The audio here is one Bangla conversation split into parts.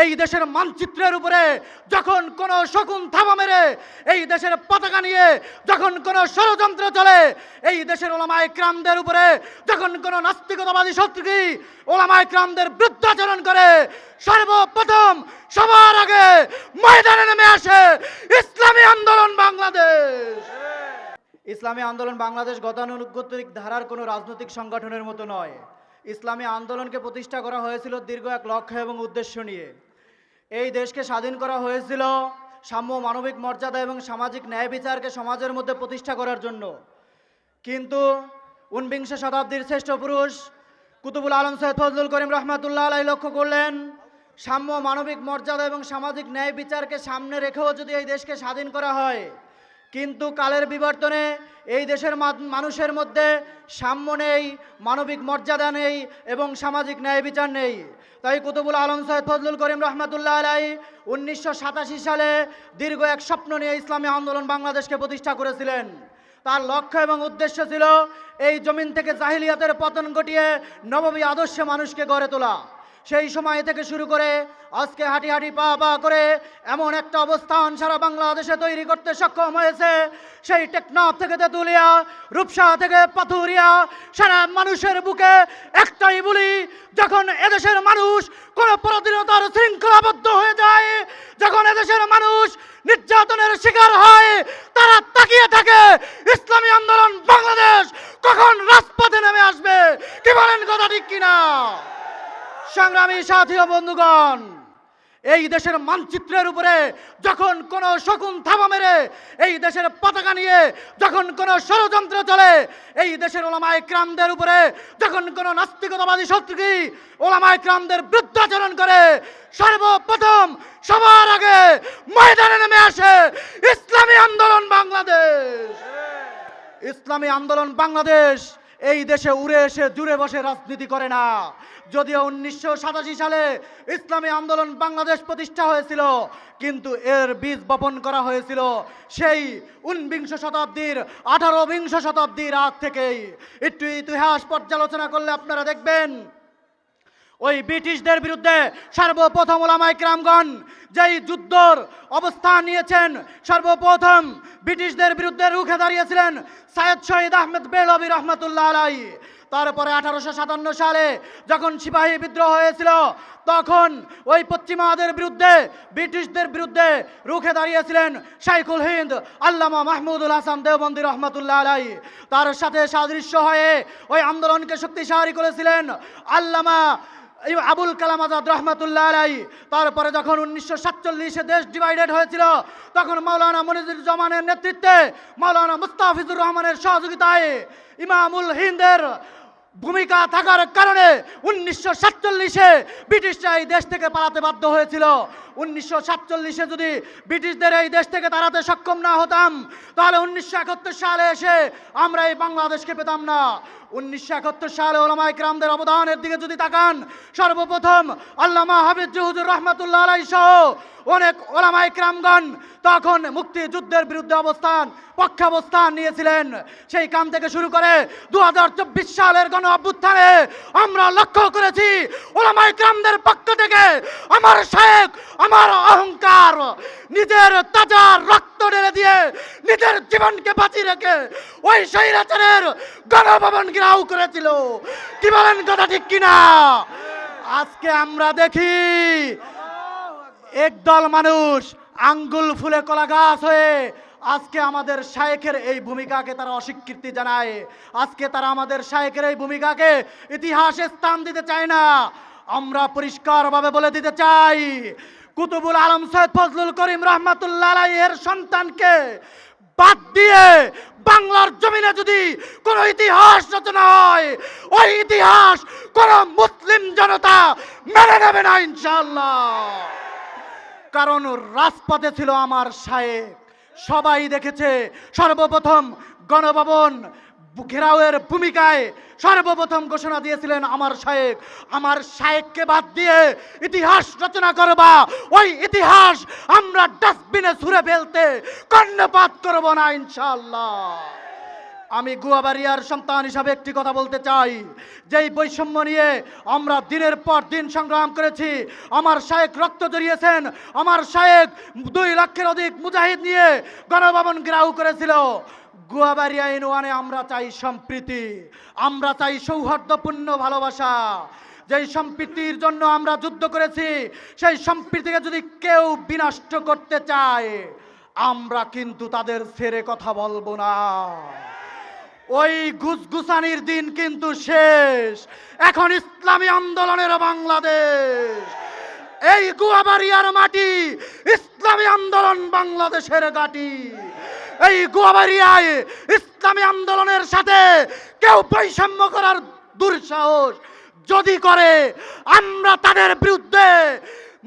এই দেশের মানচিত্রের উপরে যখন কোনো শকুন থামা মেরে, এই দেশের পতাকা নিয়ে যখন কোনো ষড়যন্ত্র চলে, এই দেশের ওলামায় ক্রামদের উপরে যখন কোনো নাস্তিকতাবাদী শত্রুকি ওলামায় ক্রামদের বৃদ্ধাচরণ করে, সর্বপ্রথম সবার আগে ময়দানে নেমে আসে ইসলামী আন্দোলন বাংলাদেশ। ইসলামী আন্দোলন বাংলাদেশ গতানুগতিক ধারার কোনো রাজনৈতিক সংগঠনের মতো নয়। ইসলামী আন্দোলনকে প্রতিষ্ঠা করা হয়েছিল দীর্ঘ এক লক্ষ্য এবং উদ্দেশ্য নিয়ে। এই দেশকে স্বাধীন করা হয়েছিল সাম্য মানবিক মর্যাদা এবং সামাজিক ন্যায় বিচারকে সমাজের মধ্যে প্রতিষ্ঠা করার জন্য। কিন্তু ঊনবিংশ শতাব্দীর শ্রেষ্ঠ পুরুষ কুতুবুল আলম সৈয়দ ফজলুল করিম রহমাতুল্লাহ আলাই লক্ষ্য করলেন, সাম্য মানবিক মর্যাদা এবং সামাজিক ন্যায় বিচারকে সামনে রেখেও যদি এই দেশকে স্বাধীন করা হয় কিন্তু কালের বিবর্তনে এই দেশের মানুষের মধ্যে সাম্য নেই, মানবিক মর্যাদা নেই এবং সামাজিক ন্যায় বিচার নেই। তাই কুতুবুল আলম সৈয়দ ফজলুল করিম রহমাতুল্লাহ আলাই উনিশশো সাতাশি সালে দীর্ঘ এক স্বপ্ন নিয়ে ইসলামী আন্দোলন বাংলাদেশকে প্রতিষ্ঠা করেছিলেন। তার লক্ষ্য এবং উদ্দেশ্য ছিল এই জমিন থেকে জাহিলিয়াতের পতন ঘটিয়ে নবমী আদর্শে মানুষকে গড়ে তোলা। সেই সময় থেকে শুরু করে আজকে হাঁটি হাঁটি পা পা করে এমন একটা অবস্থান সারা বাংলাদেশে তৈরি করতে সক্ষম হয়েছে। সেই টেকনাফ থেকে তেঁতুলিয়া, রূপসা থেকে পাথুরিয়া, সারা মানুষের বুকে একটাই বলি, যখন এদেশের মানুষ কোনো পরাধীনতার শৃঙ্খলাবদ্ধ হয়ে যায়, যখন এদেশের মানুষ নির্যাতনের শিকার হয়, তারা তাকিয়ে থাকে, ইসলামী আন্দোলন বাংলাদেশ কখন রাজপথে নেমে আসবে? কি বলেন, কথা ঠিক কিনা? সংগ্রামী সাথী ও বন্ধুগণ, এই দেশের মানচিত্রের উপরে যখন কোনো শকুন থামা মেরে, এই দেশের পতাকা নিয়ে যখন কোনো ষড়যন্ত্র চলে, এই দেশের ওলামায় ক্রামদের উপরে যখন কোনো নাস্তিকতাবাদী শত্রুকি ওলামায় ক্রামদের বৃদ্ধাচরণ করে, সর্বপ্রথম সবার আগে ময়দানে নেমে আসে ইসলামী আন্দোলন বাংলাদেশ। ইসলামী আন্দোলন বাংলাদেশ এই দেশে উড়ে এসে জুড়ে বসে রাজনীতি করে না। যদিও উনিশশো সাতাশি সালে ইসলামী আন্দোলন বাংলাদেশ প্রতিষ্ঠা হয়েছিল, কিন্তু এর বীজ বপন করা হয়েছিল সেই ঊনবিংশ শতাব্দীর আঠারো বিংশ শতাব্দীর আগ থেকেই। একটু ইতিহাস পর্যালোচনা করলে আপনারা দেখবেন, ওই ব্রিটিশদের বিরুদ্ধে সর্বপ্রথম ওলামাই ক্রামগণ যেই যুদ্ধর অবস্থান নিয়েছেন, সর্বপ্রথম ব্রিটিশদের বিরুদ্ধে রুখে দাঁড়িয়েছিলেন সাইয়দ শহীদ আহমেদ বেলবি রহমতুল্লাহ আলাই তারপরে আঠারোশো সাতান্ন সালে যখন সিপাহী বিদ্রোহ হয়েছিল, তখন ওই পশ্চিমাদের বিরুদ্ধে, ব্রিটিশদের বিরুদ্ধে রুখে দাঁড়িয়েছিলেন শাইখুল হিন্দ, আল্লামা মাহমুদুল হাসান দেওবন্দি রহমতুল্লাহ আলাই তার সাথে সাদৃশ্য হয়ে ওই আন্দোলনকে শক্তিশালী করেছিলেন আল্লামা আবুল কালাম আজাদ রহমতুল্লাহ আলাই তারপরে যখন উনিশশো সাতচল্লিশে দেশ ডিভাইডেড হয়েছিল, তখন মাওলানা মনিজুর জামানের নেতৃত্বে মাওলানা মুস্তাফিজুর রহমানের সহযোগিতায় ইমামুল হিন্দের ভূমিকা থাকার কারণে উনিশশো সাতচল্লিশে ব্রিটিশরা এই দেশ থেকে পালাতে বাধ্য হয়েছিল। উনিশশো সাতচল্লিশে যদি ব্রিটিশদের এই দেশ থেকে তাড়াতে সক্ষম না হতাম, তাহলে উনিশশো একাত্তর সালে এসে আমরা এই বাংলাদেশকে পেতাম না। উনিশশো একাত্তর সালে ওলামাই ক্রামদের অবদানের দিকে যদি তাকান, সর্বপ্রথম আল্লামা হাফিজ জহুদুর রহমতুল্লাহ আলাই সহ অনেক ওলামাই ক্রামগণ তখন মুক্তিযুদ্ধের বিরুদ্ধে অবস্থান, পক্ষাবস্থান নিয়েছিলেন। সেই কাম থেকে শুরু করে দু হাজার চব্বিশ সালের গণ অভ্যুত্থানে আমরা লক্ষ্য করেছি ওলামাই ক্রামদের পক্ষ থেকে আমার শেখ, আমার অহংকার নিজের তাজা রক্ত ঢেলে দিয়ে নিজের জীবনকে বাঁচিয়ে রেখে ওই স্বৈরাচারের গণভবন ঘেরাও করেছিল। কি বলেন, কথা ঠিক কিনা? আজকে আমরা দেখি একদল মানুষ আঙ্গুল ফুলে কলা গাছ হয়ে আজকে আমাদের শায়েখের এই ভূমিকাকে তারা অস্বীকৃতি জানায়। আজকে তারা আমাদের শায়েখের এই ভূমিকাকে ইতিহাসে স্থান দিতে চায় না। আমরা পরিষ্কারভাবে বলে দিতে চাই, কুতুবুল আলম সৈয়দ ফজলুল করিম রহমাতুল্লাহ এর সন্তানকে বাদ দিয়ে বাংলার জমিনে যদি কোন ইতিহাস রচনা হয়, ওই ইতিহাস কোন মুসলিম জনতা মেনে নেবে না ইনশাল্লাহ কারণ রাজপথে ছিল আমার শায়েক। সবাই দেখেছে, সর্বপ্রথম গণভবন ঘেরাওয়ের ভূমিকায় সর্বপ্রথম ঘোষণা দিয়েছিলেন আমার শায়েক। আমার শায়েককে বাদ দিয়ে ইতিহাস রচনা করবা। ওই ইতিহাস আমরা ডাস্টবিনে ছুঁড়ে ফেলতে কর্ণপাত করব না ইনশাল্লাহ আমি গুয়াবাড়িয়ার সন্তান হিসাবে একটি কথা বলতে চাই। যেই বৈষম্য নিয়ে আমরা দিনের পর দিন সংগ্রাম করেছি, আমার শায়েক রক্ত জড়িয়েছেন, আমার শায়েক দুই লক্ষের অধিক মুজাহিদ নিয়ে গণভবন গ্রাউ করেছিল। গুয়াবাড়িয়া ইনওয়ানে আমরা চাই সম্প্রীতি, আমরা চাই সৌহার্দ্যপূর্ণ ভালোবাসা। যেই সম্প্রীতির জন্য আমরা যুদ্ধ করেছি, সেই সম্প্রীতিকে যদি কেউ বিনষ্ট করতে চায়, আমরা কিন্তু তাদের ছেড়ে কথা বলব না। ওই গুসগুসানির দিন কিন্তু শেষ। এখন ইসলামী আন্দোলনের বাংলাদেশ। এই গুয়াবাড়িয়ার মাটি ইসলামী আন্দোলন বাংলাদেশের গাটি। এই গুয়াবাড়িয়ায় ইসলামী আন্দোলনের সাথে কেউ বৈষম্য করার দুঃসাহস যদি করে, আমরা তাদের বিরুদ্ধে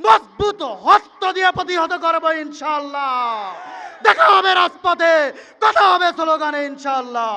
মজবুত হস্ত দিয়ে প্রতিহত করব ইনশাল্লাহ দেখা হবে রাজপথে, কথা হবে স্লোগানে ইনশাল্লাহ